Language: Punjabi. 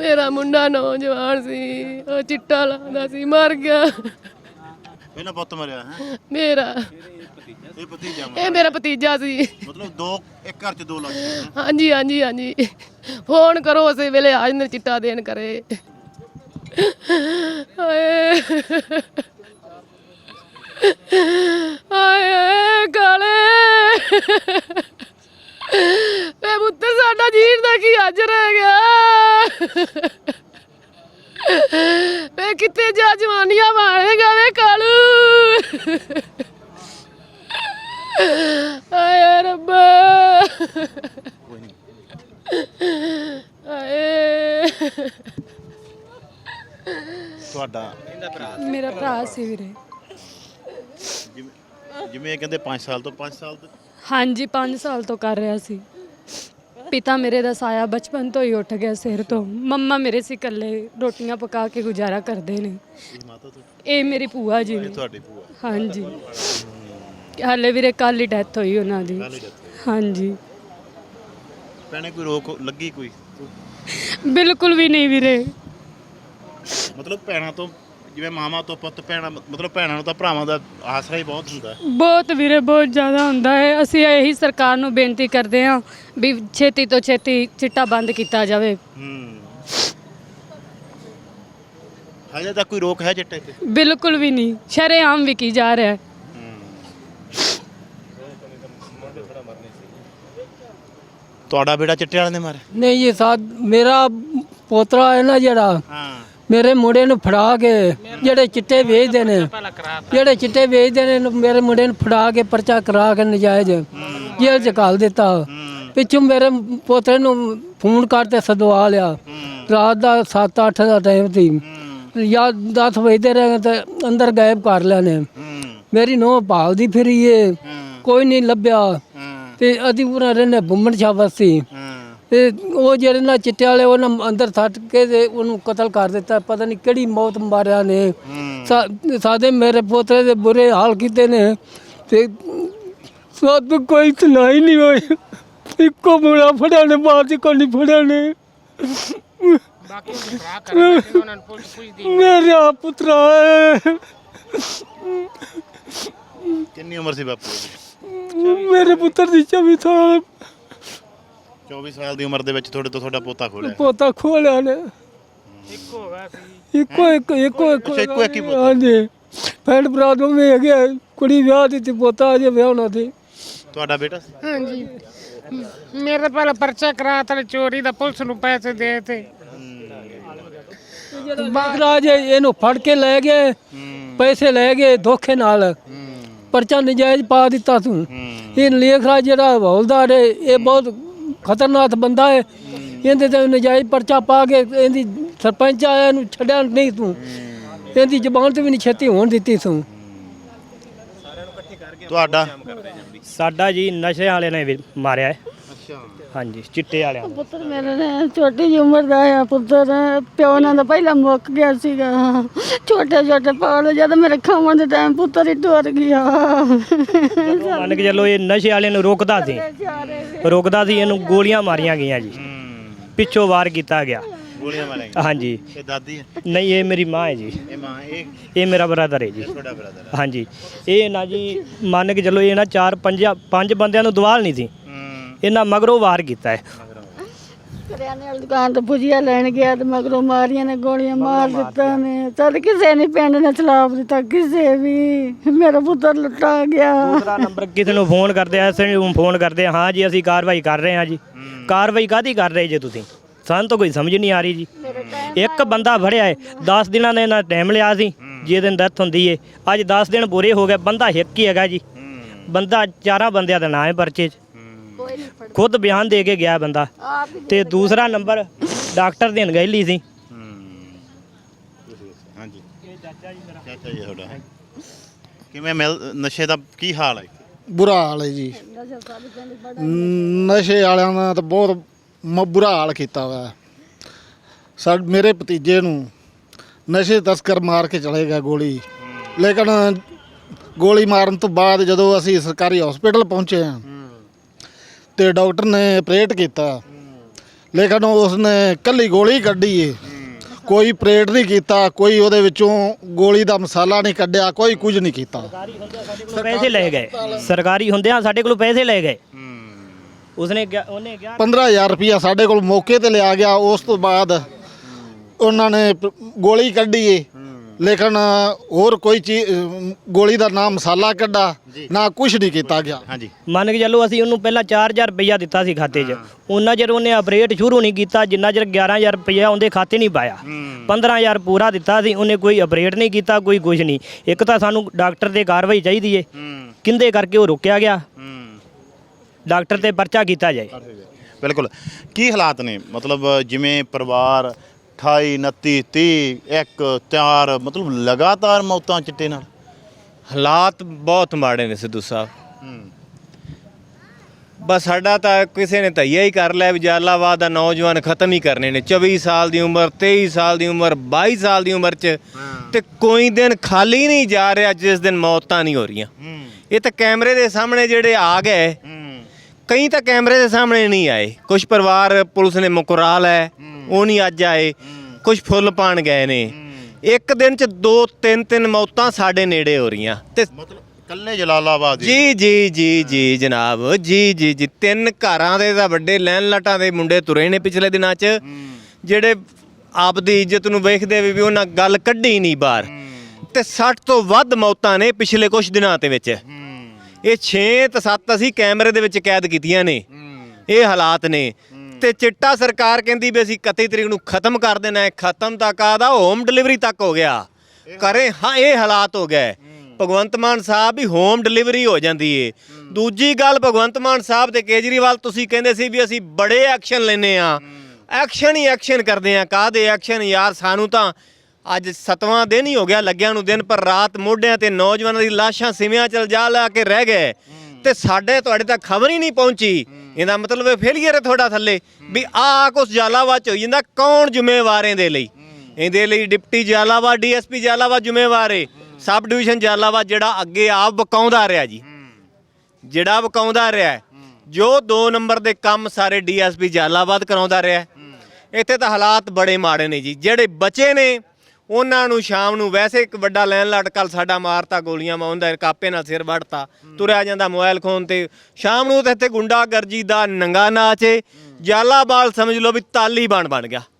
ਮੇਰਾ ਮੁੰਡਾ ਨੌਜਵਾਨ ਸੀ ਉਹ ਚਿੱਟਾ ਲਾਉਂਦਾ ਸੀ ਮਰ ਗਿਆ। ਪਹਿਲਾਂ ਪੁੱਤ ਮਰਿਆ ਹੈ? ਮੇਰਾ। ਇਹ ਭਤੀਜਾ ਮਰਿਆ। ਇਹ ਮੇਰਾ ਭਤੀਜਾ ਸੀ। ਮਤਲਬ ਦੋ ਇੱਕ ਘਰ ਚ ਦੋ ਲੱਗ ਗਏ। ਹਾਂਜੀ ਹਾਂਜੀ ਹਾਂਜੀ। ਫੋਨ ਕਰੋ ਉਸੇ ਵੇਲੇ ਆ ਜਾਂਦੇ ਚਿੱਟਾ ਦੇਣ ਕਰੇ। ਹਾਏ। ਹਾਏ ਕਾਲੇ ਵੇ ਪੁੱਤ ਸਾਡਾ ਜੀਣ ਦਾ ਕੀ ਅੱਜ ਰਹਿ ਗਿਆ? ਵੇ ਕਿੱਥੇ ਜਾ ਜਵਾਨੀਆਂ ਮਾਰੇਗਾ ਵੇ ਕਾਲੂ? ਹਾਏ ਰੱਬਾ। ਹਾਏ ਤੁਹਾਡਾ ਮੇਰਾ ਭਰਾ ਸੀ ਵੀਰੇ। ਜਿਵੇਂ ਜਿਵੇਂ ਇਹ ਕਹਿੰਦੇ 5 ਸਾਲ ਤੋਂ 5 ਸਾਲ ਤੋਂ ਹਾਂਜੀ 5 ਸਾਲ ਤੋਂ ਕਰ ਰਿਹਾ ਸੀ। ਪਿਤਾ ਮੇਰੇ ਦਾ ਸਾਇਆ ਬਚਪਨ ਤੋਂ ਹੀ ਉੱਠ ਗਿਆ ਸਿਰ ਤੋਂ। ਮੰਮਾ ਮੇਰੇ ਸੀ ਇਕੱਲੇ ਰੋਟੀਆਂ ਪਕਾ ਕੇ ਗੁਜ਼ਾਰਾ ਕਰਦੇ ਨੇ। ਇਹ ਮਾਤਾ ਤੋਂ ਇਹ ਮੇਰੀ ਭੂਆ ਜੀ ਨੇ। ਤੁਹਾਡੀ ਭੂਆ। ਹਾਂਜੀ। ਹਾਲੇ ਵੀਰੇ ਕੱਲ ਹੀ ਡੈਥ ਹੋਈ ਉਹਨਾਂ ਦੀ। ਕੱਲ ਹੀ ਜਾਂਦੇ ਹਾਂਜੀ। ਭੈਣੇ ਕੋਈ ਰੋਕ ਲੱਗੀ ਕੋਈ? ਬਿਲਕੁਲ ਵੀ ਨਹੀਂ ਵੀਰੇ। ਮਤਲਬ ਭੈਣਾਂ ਤੋਂ ਜਿਵੇਂ ਮਾਮਾ ਤੋਂ ਪੁੱਤ ਭੈਣਾਂ ਮਤਲਬ ਭੈਣਾਂ ਨੂੰ ਤਾਂ ਭਰਾਵਾਂ ਦਾ ਆਸਰਾ ਹੀ ਬਹੁਤ ਹੁੰਦਾ ਹੈ। ਬਹੁਤ ਵੀਰੇ ਬਹੁਤ ਜ਼ਿਆਦਾ ਹੁੰਦਾ ਹੈ। ਅਸੀਂ ਇਹੀ ਸਰਕਾਰ ਨੂੰ ਬੇਨਤੀ ਕਰਦੇ ਹਾਂ ਵੀ ਛੇਤੀ ਤੋਂ ਛੇਤੀ ਚਿੱਟਾ ਬੰਦ ਕੀਤਾ ਜਾਵੇ। ਹੂੰ। ਹਜੇ ਤੱਕ ਕੋਈ ਰੋਕ ਹੈ ਚਿੱਟੇ ਤੇ? ਬਿਲਕੁਲ ਵੀ ਨਹੀਂ। ਸ਼ਰੇਆਮ ਵਿਕੀ ਜਾ ਰਿਹਾ ਹੈ। ਤੁਹਾਡਾ ਬੇੜਾ ਚਿੱਟੇ ਵਾਲੇ ਨੇ ਮਾਰਿਆ? ਨਹੀਂ ਜੀ ਸਾ ਮੇਰਾ ਪੋਤਰਾ ਹੈ ਨਾ ਜਿਹੜਾ ਹਾਂ। ਮੇਰੇ ਮੁੰਡੇ ਨੂੰ ਫੜਾ ਕੇ ਜਿਹੜੇ ਚਿੱਟੇ ਵੇਚਦੇ ਨੇ, ਜਿਹੜੇ ਚਿੱਟੇ ਵੇਚਦੇ ਨੇ ਮੇਰੇ ਮੁੰਡੇ ਨੂੰ ਫੜਾ ਕੇ ਪਰਚਾ ਕਰਾ ਕੇ ਨਜਾਇਜ਼ ਜੇਲ੍ਹ ਚ ਘਾਲ ਦਿੱਤਾ। ਪਿੱਛੋਂ ਮੇਰੇ ਪੋਤਰੇ ਨੂੰ ਫੋਨ ਕਰਕੇ ਸਦਵਾ ਲਿਆ। ਰਾਤ ਦਾ 7-8 ਦਾ ਟਾਈਮ ਸੀ। ਜਾਂ 10 ਵਜੇ ਰਹੇ ਤੇ ਅੰਦਰ ਗਾਇਬ ਕਰ ਲਿਆ ਨੇ। ਮੇਰੀ ਨੋਹ ਭਾਲਦੀ ਫਿਰੀ ਏ। ਕੋਈ ਨਹੀਂ ਲੱਭਿਆ। ਤੇ ਅਦੀ ਪੂਰਾ ਰਹਿੰਦੇ ਬੁੰਮਣ ਸ਼ਾਬਤ ਸੀ। ਤੇ ਉਹ ਜਿਹੜੇ ਨਾ ਚਿੱਟੇ ਵਾਲੇ ਉਹਨਾਂ ਅੰਦਰ ਸੱਟ ਕੇ ਤੇ ਉਹਨੂੰ ਕਤਲ ਕਰ ਦਿੱਤਾ। ਪਤਾ ਨਹੀਂ ਕਿਹੜੀ ਮੌਤ ਮਾਰਿਆ ਨੇ। ਹੂੰ। ਸਾ- ਸਾਡੇ ਮੇਰੇ ਪੋਤਰੇ ਦੇ ਬੁਰੇ ਹਾਲ ਕੀਤੇ ਨੇ ਤੇ ਸਾਡ ਕੋਈ ਸੁਣਾਈ ਨਹੀਂ ਹੋਈ। ਇੱਕੋ ਮੁੰਡਾ ਫੜਿਆ ਨੇ ਬਾਅਦ ਕੋਈ ਨਹੀਂ ਫੜਿਆ ਨੇ। ਮੇਰਾ ਪੁੱਤਰਾ ਹੈ। ਕਿੰਨੀ ਉਮਰ ਸੀ ਬਾਪੂ ਦੀ ਮੇਰੇ ਪੁੱਤਰ ਦੀ ਚਵੀ ਸਾਲ। 24 ਸਾਲ ਦੀ ਉਮਰ ਦੇ ਵਿੱਚ ਤੁਹਾਡੇ ਤੋਂ ਤੁਹਾਡਾ ਪੋਤਾ ਖੋਲਿਆ। ਪੋਤਾ ਖੋਲਿਆ ਨੇ। ਇੱਕੋ ਇੱਕੋ ਇੱਕੋ ਇੱਕੋ ਅੱਛਾ, ਇੱਕੋ ਇੱਕ ਹੀ ਪੋਤਾ। ਹਾਂਜੀ। ਫੈਂਡ ਪ੍ਰੋਬਲਮ ਵੀ ਹੈਗੀ ਹੈ। ਕੁੜੀ ਵਿਆਹ ਦੀ ਤੇ ਪੋਤਾ ਅਜੇ ਵਿਆਹਣਾ ਸੀ ਤੁਹਾਡਾ ਬੇਟਾ ਸੀ? ਹਾਂਜੀ। ਮੇਰੇ ਪਹਿਲਾਂ ਪਰਚਾ ਕਰਾਤਾ ਤੇ ਚੋਰੀ ਦਾ ਪੁਲਿਸ ਨੂੰ ਪੈਸੇ ਦੇ ਤੇ। ਬਾਗਰਾਜ ਇਹਨੂੰ ਫੜ ਕੇ ਲੈ ਗਏ ਪੈਸੇ ਲੈ ਗਏ ਧੋਖੇ ਨਾਲ। ਪਰਚਾ ਨਜਾਇਜ਼ ਪਾ ਦਿੱਤਾ ਤੂੰ। ਇਹ ਲੇਖਰਾ ਜਿਹੜਾ ਹੌਲਦਾਰ ਹੈ ਇਹ ਬਹੁਤ ਖਤਰਨਾਕ ਬੰਦਾ ਹੈ ਇਹਦੇ ਤੇ ਨਜਾਇਜ਼ ਪਰਚਾ ਪਾ ਕੇ ਇਹਦੀ ਸਰਪੰਚ ਆਇਆ ਇਹਨੂੰ ਛੱਡਿਆ ਨਹੀਂ ਤੂੰ। ਇਹਦੀ ਜ਼ਬਾਨ ਤੇ ਵੀ ਨਹੀਂ ਛੇਤੀ ਹੋਣ ਦਿੱਤੀ ਤੂੰ। ਤੁਹਾਡਾ? ਸਾਡਾ ਜੀ ਨਸ਼ੇ ਵਾਲੇ ਨੇ ਵੀ ਮਾਰਿਆ ਹੈ ਅੱਛਾ। ਹਾਂਜੀ ਚਿੱਟੇ ਵਾਲਿਆਂ ਨੇ ਪੁੱਤਰ ਮੇਰੇ ਨੇ ਛੋਟੀ ਜਿਹੀ ਉਮਰ ਦਾ ਆ ਪੁੱਤਰ। ਪਿਓ ਨਾਲ ਦਾ ਪਹਿਲਾਂ ਮੁੱਕ ਗਿਆ ਸੀਗਾ। ਛੋਟੇ ਛੋਟੇ ਪਾਲ ਜਦ ਮੇਰੇ ਖਾਣ ਦੇ ਟਾਈਮ ਪੁੱਤਰ ਹੀ ਟੁਰ ਗਿਆ। ਜਦੋਂ ਮੰਨ ਕੇ ਚੱਲੋ ਇਹ ਨਸ਼ੇ ਵਾਲੇ ਨੂੰ ਰੋਕਦਾ ਸੀ ਰੋਕਦਾ ਸੀ ਇਹਨੂੰ ਗੋਲੀਆਂ ਮਾਰੀਆਂ ਗਈਆਂ ਜੀ। ਪਿੱਛੋਂ ਵਾਰ ਕੀਤਾ ਗਿਆ। ਗੋਲੀਆਂ ਮਾਰਾਂਗੇ ਹਾਂਜੀ। ਇਹ ਦਾਦੀ ਹੈ? ਨਹੀਂ ਇਹ ਮੇਰੀ ਮਾਂ ਹੈ ਜੀ। ਇਹ ਮਾਂ ਇਹ? ਇਹ ਮੇਰਾ ਬ੍ਰਦਰ ਹੈ ਜੀ। ਤੁਹਾਡਾ ਬ੍ਰਦਰ ਹਾਂਜੀ। ਇਹ ਨਾ ਜੀ ਮੰਨ ਕੇ ਚੱਲੋ ਇਹ ਨਾ ਚਾਰ ਪੰਜ ਪੰਜ ਬੰਦਿਆਂ ਨੂੰ ਦਵਾਲ ਨਹੀਂ ਸੀ। ਇਹਨਾਂ ਮਗਰੋਂ ਵਾਰ ਕੀਤਾ ਹੈ। ਕਰਿਆਨੇ ਵਾਲੀ ਦੁਕਾਨ ਤੋਂ ਭੁਜੀਆ ਲੈਣ ਗਿਆ ਤੇ ਮਗਰੋਂ ਮਾਰੀਆਂ ਨੇ ਗੋਲੀਆਂ ਮਾਰ ਦਿੱਤਾ ਨੇ। ਤਦ ਕਿਸੇ ਨੇ ਪਿੰਡ ਨੇ ਚਲਾਪ ਦਿੱਤਾ ਕਿਸੇ ਵੀ। ਮੇਰਾ ਪੁੱਤਰ ਲੁੱਟਾ ਗਿਆ। ਦੂਸਰਾ ਨੰਬਰ ਕਿਸੇ ਨੂੰ ਫੋਨ ਕਰਦੇ ਆ ਐਸੇ ਨੂੰ ਫੋਨ ਕਰਦੇ ਆ ਹਾਂ ਜੀ ਅਸੀਂ ਕਾਰਵਾਈ ਕਰ ਰਹੇ ਹਾਂ ਜੀ। ਕਾਰਵਾਈ ਕਾਦੀ ਕਰ ਰਹੇ ਜੇ ਤੁਸੀਂ? ਸਾਨੂੰ ਤਾਂ ਕੋਈ ਸਮਝ ਨਹੀਂ ਆ ਰਹੀ ਜੀ। ਇੱਕ ਬੰਦਾ ਫੜਿਆ ਹੈ 10 ਦਿਨਾਂ ਦਾ ਇਹਨਾਂ ਟਾਈਮ ਲਿਆ ਸੀ ਜੇ ਦਿਨ ਡੈਥ ਹੁੰਦੀ ਏ। ਅੱਜ 10 ਦਿਨ ਪੂਰੇ ਹੋ ਗਏ ਬੰਦਾ ਇੱਕ ਹੀ ਹੈਗਾ ਜੀ। ਬੰਦਾ ਚਾਰਾਂ ਬੰਦਿਆਂ ਦਾ ਨਾਂ ਹੈ ਪਰਚੇ 'ਚ। ਖੁਦ ਬਿਆਨ ਦੇ ਕੇ ਗਿਆ ਬੰਦਾ ਤੇ ਦੂਸਰਾ ਨੰਬਰ ਡਾਕਟਰ ਦੀ ਅਣਗਹਿਲੀ ਸੀ। ਹਾਂਜੀ। ਚਾਚਾ ਜੀ ਮੇਰਾ ਚਾਚਾ ਜੀ ਤੁਹਾਡਾ। ਕਿਵੇਂ ਮਿਲ ਨਸ਼ੇ ਦਾ ਕੀ ਹਾਲ ਹੈ? ਬੁਰਾ ਹਾਲ ਹੈ ਜੀ। ਨਸ਼ੇ ਵਾਲਿਆਂ ਦਾ ਤਾਂ ਬਹੁਤ ਮ- ਬੁਰਾ ਹਾਲ ਕੀਤਾ ਹੋਇਆ ਸਾ ਮੇਰੇ ਭਤੀਜੇ ਨੂੰ ਨਸ਼ੇ ਤਸਕਰ ਮਾਰ ਕੇ ਚਲੇ ਗਿਆ ਗੋਲੀ। ਲੇਕਿਨ ਗੋਲੀ ਮਾਰਨ ਤੋਂ ਬਾਅਦ ਜਦੋਂ ਅਸੀਂ ਸਰਕਾਰੀ ਹਸਪੀਟਲ ਪਹੁੰਚੇ ਹਾਂ ਤੇ ਡਾਕਟਰ ਨੇ ਆਪਰੇਟ ਕੀਤਾ। ਲੇਕਿਨ ਉਸਨੇ ਕੱਲੀ ਗੋਲੀ ਕੱਢੀ ਏ। ਕੋਈ ਪ੍ਰੇਡ ਨਹੀਂ ਕੀਤਾ ਕੋਈ ਉਹਦੇ ਵਿੱਚੋਂ ਗੋਲੀ ਦਾ ਮਸਾਲਾ ਨਹੀਂ ਕੱਢਿਆ ਕੋਈ ਕੁਝ ਨਹੀਂ ਕੀਤਾ। ਪੈਸੇ ਲੈ ਗਏ। ਸਰਕਾਰੀ ਹੁੰਦਿਆਂ ਸਾਡੇ ਕੋਲੋਂ ਪੈਸੇ ਲੈ ਗਏ। ਉਸਨੇ ਉਹਨੇ ਕਿਹਾ 15000 ਰੁਪਇਆ ਸਾਡੇ ਕੋਲ ਮੌਕੇ ਤੇ ਲਿਆ ਗਿਆ ਉਸ ਤੋਂ ਬਾਅਦ ਉਹਨਾਂ ਨੇ ਗੋਲੀ ਕੱਢੀ ਏ। ਲੇਕਿਨ ਹੋਰ ਕੋਈ ਚੀਜ਼ ਗੋਲੀ ਦਾ ਨਾ ਮਸਾਲਾ ਕੱਢਾ ਨਾ ਕੁਝ ਨਹੀਂ ਕੀਤਾ ਗਿਆ। ਹਾਂਜੀ। ਮੰਨ ਕੇ ਚੱਲੋ ਅਸੀਂ ਉਹਨੂੰ ਪਹਿਲਾਂ 4000 ਰੁਪਈਆ ਦਿੱਤਾ ਸੀ ਖਾਤੇ 'ਚ। ਉਹਨਾਂ ਚਿਰ ਉਹਨੇ ਆਪਰੇਟ ਸ਼ੁਰੂ ਨਹੀਂ ਕੀਤਾ ਜਿੰਨਾ ਚਿਰ 11000 ਰੁਪਈਆ ਉਹਦੇ ਖਾਤੇ ਨਹੀਂ ਪਾਇਆ। 15000 ਪੂਰਾ ਦਿੱਤਾ ਸੀ ਉਹਨੇ ਕੋਈ ਆਪਰੇਟ ਨਹੀਂ ਕੀਤਾ ਕੋਈ ਕੁਝ ਨਹੀਂ। ਇੱਕ ਤਾਂ ਸਾਨੂੰ ਡਾਕਟਰ ਤੇ ਕਾਰਵਾਈ ਚਾਹੀਦੀ ਏ। ਕਿੰਦੇ ਕਰਕੇ ਉਹ ਰੁਕਿਆ ਗਿਆ? ਡਾਕਟਰ ਤੇ ਪਰਚਾ ਕੀਤਾ ਜਾਏ। ਬਿਲਕੁਲ। ਕੀ ਹਾਲਾਤ ਨੇ? ਮਤਲਬ ਜਿਵੇਂ ਪਰਿਵਾਰ 28 29 30 1 4 ਮਤਲਬ ਲਗਾਤਾਰ ਮੌਤਾਂ ਚਿੱਟੇ ਨਾਲ। ਹਾਲਾਤ ਬਹੁਤ ਮਾੜੇ ਨੇ ਸਿੱਧੂ ਸਾਹਿਬ। ਬਸ ਸਾਡਾ ਤਾਂ ਕਿਸੇ ਨੇ ਧਈਆ ਹੀ ਕਰ ਲਿਆ ਵੀ ਜਲਾਲਾਬਾਦ ਦਾ ਨੌਜਵਾਨ ਖਤਮ ਹੀ ਕਰਨੇ ਨੇ। 24 ਸਾਲ ਦੀ ਉਮਰ 23 ਸਾਲ ਦੀ ਉਮਰ 22 ਸਾਲ ਦੀ ਉਮਰ 'ਚ ਤੇ ਕੋਈ ਦਿਨ ਖਾਲੀ ਨਹੀਂ ਜਾ ਰਿਹਾ ਜਿਸ ਦਿਨ ਮੌਤਾਂ ਨਹੀਂ ਹੋ ਰਹੀਆਂ। ਇਹ ਤਾਂ ਕੈਮਰੇ ਦੇ ਸਾਹਮਣੇ ਜਿਹੜੇ ਆ ਗਏ ਕਈ ਤਾਂ ਕੈਮਰੇ ਦੇ ਸਾਹਮਣੇ ਨਹੀਂ ਆਏ। ਕੁਝ ਪਰਿਵਾਰ ਪੁਲਿਸ ਨੇ ਮੁਕਰਾ ਲਿਆ ਉਹ ਨਹੀਂ ਅੱਜ ਆਏ। ਕੁਝ ਫੁੱਲ ਪਾਣ ਗਏ ਨੇ। ਇੱਕ ਦਿਨ 'ਚ ਦੋ ਤਿੰਨ ਤਿੰਨ ਮੌਤਾਂ ਸਾਡੇ ਨੇੜੇ ਹੋ ਰਹੀਆਂ। ਤੇ ਮਤਲਬ ਕੱਲੇ ਜਲਾਲਾਬਾਦ ਦੀ ਜੀ ਜੀ ਜੀ ਜੀ ਜਨਾਬ ਜੀ ਜੀ ਜੀ। ਤਿੰਨ ਘਰਾਂ ਦੇ ਤਾਂ ਵੱਡੇ ਲੈਣ ਲਟਾਂ ਦੇ ਮੁੰਡੇ ਤੁਰੇ ਨੇ ਪਿਛਲੇ ਦਿਨਾਂ 'ਚ। ਜਿਹੜੇ ਆਪਦੀ ਇੱਜ਼ਤ ਨੂੰ ਵੇਖਦੇ ਵੀ ਵੀ ਉਹਨਾਂ ਗੱਲ ਕੱਢੀ ਨਹੀਂ ਬਾਹਰ। ਤੇ 60 ਤੋਂ ਵੱਧ ਮੌਤਾਂ ਨੇ ਪਿਛਲੇ ਕੁਝ ਦਿਨਾਂ ਦੇ ਵਿੱਚ। ਇਹ 6 ਤੇ 7 ਅਸੀਂ ਕੈਮਰੇ ਦੇ ਵਿੱਚ ਕੈਦ ਕੀਤੀਆਂ ਨੇ। ਇਹ ਹਾਲਾਤ ਨੇ। ਤੇ ਚਿੱਟਾ ਸਰਕਾਰ ਕਹਿੰਦੀ ਵੀ ਅਸੀਂ 31 ਤਰੀਕ ਨੂੰ ਖਤਮ ਕਰ ਦੇਣਾ ਹੈ। ਖਤਮ ਤੱਕ ਆਦਾ ਹੋਮ ਡਿਲੀਵਰੀ ਤੱਕ ਹੋ ਗਿਆ। ਕਰੇ ਹਾਂ ਇਹ ਹਾਲਾਤ ਹੋ ਗਏ। ਭਗਵੰਤ ਮਾਨ ਸਾਹਿਬ ਵੀ ਹੋਮ ਡਿਲੀਵਰੀ ਹੋ ਜਾਂਦੀ ਏ। ਦੂਜੀ ਗੱਲ ਭਗਵੰਤ ਮਾਨ ਸਾਹਿਬ ਤੇ ਕੇਜਰੀਵਾਲ ਤੁਸੀਂ ਕਹਿੰਦੇ ਸੀ ਵੀ ਅਸੀਂ ਬੜੇ ਐਕਸ਼ਨ ਲੈਨੇ ਆ ਐਕਸ਼ਨ ਹੀ ਐਕਸ਼ਨ ਕਰਦੇ ਆ ਕਾਹਦੇ ਐਕਸ਼ਨ ਯਾਰ ਸਾਨੂੰ ਤਾਂ ਅੱਜ ਸਤਵਾਂ ਦਿਨ ਹੀ ਹੋ ਗਿਆ ਲੱਗਿਆ ਨੂੰ ਦਿਨ ਪਰ ਰਾਤ ਮੋਢਿਆਂ ਤੇ ਨੌਜਵਾਨਾਂ ਦੀ ਲਾਸ਼ਾਂ ਸਿਵਿਆਂ ਚਲ ਜਾ ਲਾ ਕੇ ਰਹਿ ਗਏ। ਤੇ ਸਾਡੇ ਤੁਹਾਡੇ ਤੱਕ ਖਬਰ ਹੀ ਨਹੀਂ ਪਹੁੰਚੀ। ਇਹਦਾ ਮਤਲਬ ਇਹ ਫੇਲੀਅਰ ਹੈ ਤੁਹਾਡਾ ਥੱਲੇ ਵੀ ਆ ਕੁਛ ਜਾਲਾਵਾਦ ਚ ਹੋਈ ਜਾਂਦਾ ਕੌਣ ਜ਼ਿੰਮੇਵਾਰ ਇਹਦੇ ਲਈ? ਇਹਦੇ ਲਈ ਡਿਪਟੀ ਜਾਲਾਵਾਦ ਡੀਐਸਪੀ ਜਾਲਾਵਾਦ ਜ਼ਿੰਮੇਵਾਰ ਹੈ। ਸਬ ਡਿਵੀਜ਼ਨ ਜਾਲਾਵਾਦ ਜਿਹੜਾ ਅੱਗੇ ਆਪ ਬਕਾਉਂਦਾ ਰਿਹਾ ਜੀ। ਜਿਹੜਾ ਵਕਾਉਂਦਾ ਰਿਹਾ। ਜੋ 2 ਨੰਬਰ ਦੇ ਕੰਮ ਸਾਰੇ ਡੀਐਸਪੀ ਜਾਲਾਬਾਦ ਕਰਾਉਂਦਾ ਰਿਹਾ। ਇੱਥੇ ਤਾਂ ਹਾਲਾਤ ਬੜੇ ਮਾੜੇ ਨੇ ਜੀ। ਜਿਹੜੇ ਬਚੇ ਨੇ ਉਹਨਾਂ ਨੂੰ ਸ਼ਾਮ ਨੂੰ ਵੈਸੇ ਇੱਕ ਵੱਡਾ ਲੈਣ ਲੜ ਕੱਲ ਸਾਡਾ ਮਾਰਤਾ ਗੋਲੀਆਂ ਮਾਉਂਦਾ ਕਾਪੇ ਨਾਲ ਸਿਰ ਵੜਤਾ ਤੁਰਿਆ ਜਾਂਦਾ ਮੋਬਾਈਲ ਖੋਨ ਤੇ। ਸ਼ਾਮ ਨੂੰ ਤਾਂ ਇੱਥੇ ਗੁੰਡਾ ਗਰਜੀ ਦਾ ਨੰਗਾ ਨਾਚ ਏ। ਜਾਲਾਬਾਦ ਸਮਝ ਲਓ ਵੀ ਤਾਲੀਬਾਨ ਬਣ ਗਿਆ।